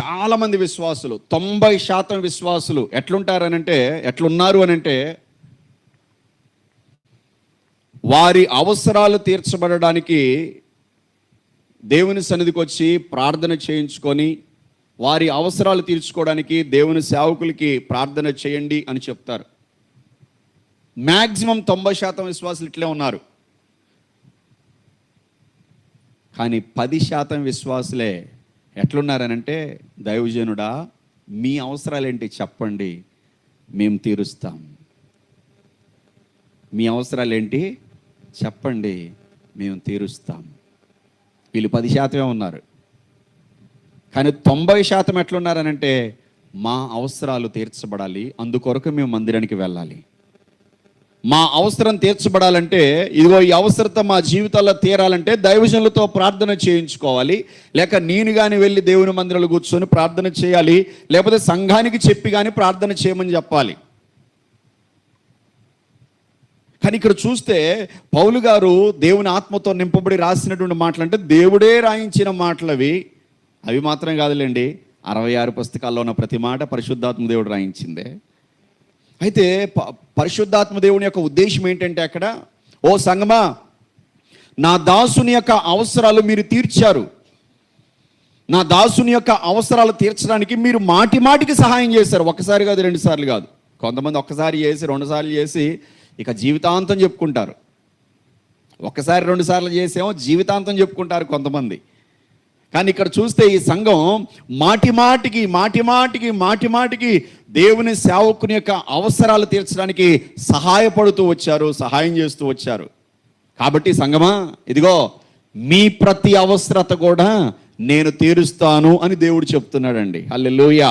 చాలామంది విశ్వాసులు తొంభై శాతం విశ్వాసులు ఎట్లుంటారనంటే ఎట్లున్నారు అనంటే వారి అవసరాలు తీర్చబడడానికి దేవుని సన్నిధికి వచ్చి ప్రార్థన చేయించుకొని వారి అవసరాలు తీర్చుకోవడానికి దేవుని సేవకులకి ప్రార్థన చేయండి అని చెప్తారు. మ్యాక్సిమం తొంభై శాతం విశ్వాసులు ఇట్లే ఉన్నారు. కానీ పది శాతం విశ్వాసులే ఎట్లున్నారనంటే దైవజనుడా మీ అవసరాలేంటి చెప్పండి మేము తీరుస్తాం. మీ అవసరాలేంటి చెప్పండి మేము తీరుస్తాం. వీళ్ళు పది శాతమే ఉన్నారు. కానీ తొంభై శాతం ఎట్లున్నారనంటే మా అవసరాలు తీర్చబడాలి అందుకొరకు మేము మందిరానికి వెళ్ళాలి. మా అవసరం తీర్చబడాలంటే ఇదిగో ఈ అవసరత మా జీవితాల్లో తీరాలంటే దైవజనులతో ప్రార్థన చేయించుకోవాలి. లేక నేను కానీ వెళ్ళి దేవుని మందిరాలు కూర్చొని ప్రార్థన చేయాలి. లేకపోతే సంఘానికి చెప్పి కానీ ప్రార్థన చేయమని చెప్పాలి. కానీ ఇక్కడ చూస్తే పౌలు గారు దేవుని ఆత్మతో నింపబడి రాసినటువంటి మాటలు అంటే దేవుడే రాయించిన మాటలు అవి అవి మాత్రం కాదులేండి. అరవై ఆరు పుస్తకాల్లో ఉన్న ప్రతి మాట పరిశుద్ధాత్మ దేవుడు రాయించిందే. అయితే ప- పరిశుద్ధాత్మ దేవుని యొక్క ఉద్దేశం ఏంటంటే అక్కడ ఓ సంగమా నా దాసుని యొక్క అవసరాలు మీరు తీర్చారు. నా దాసుని యొక్క అవసరాలు తీర్చడానికి మీరు మాటి మాటికి సహాయం చేశారు. ఒకసారి కాదు రెండు సార్లు కాదు. కొంతమంది ఒక్కసారి చేసి రెండుసార్లు చేసి ఇక జీవితాంతం చెప్పుకుంటారు. ఒకసారి రెండుసార్లు చేసేమో జీవితాంతం చెప్పుకుంటారు కొంతమంది. కానీ ఇక్కడ చూస్తే ఈ సంఘం మాటి మాటికి మాటి మాటికి మాటి మాటికి దేవుని సేవకుని యొక్క అవసరాలు తీర్చడానికి సహాయపడుతూ వచ్చారు సహాయం చేస్తూ వచ్చారు. కాబట్టి సంగమా ఇదిగో మీ ప్రతి అవసరత కూడా నేను తీరుస్తాను అని దేవుడు చెప్తున్నాడండి. అల్లెలుయా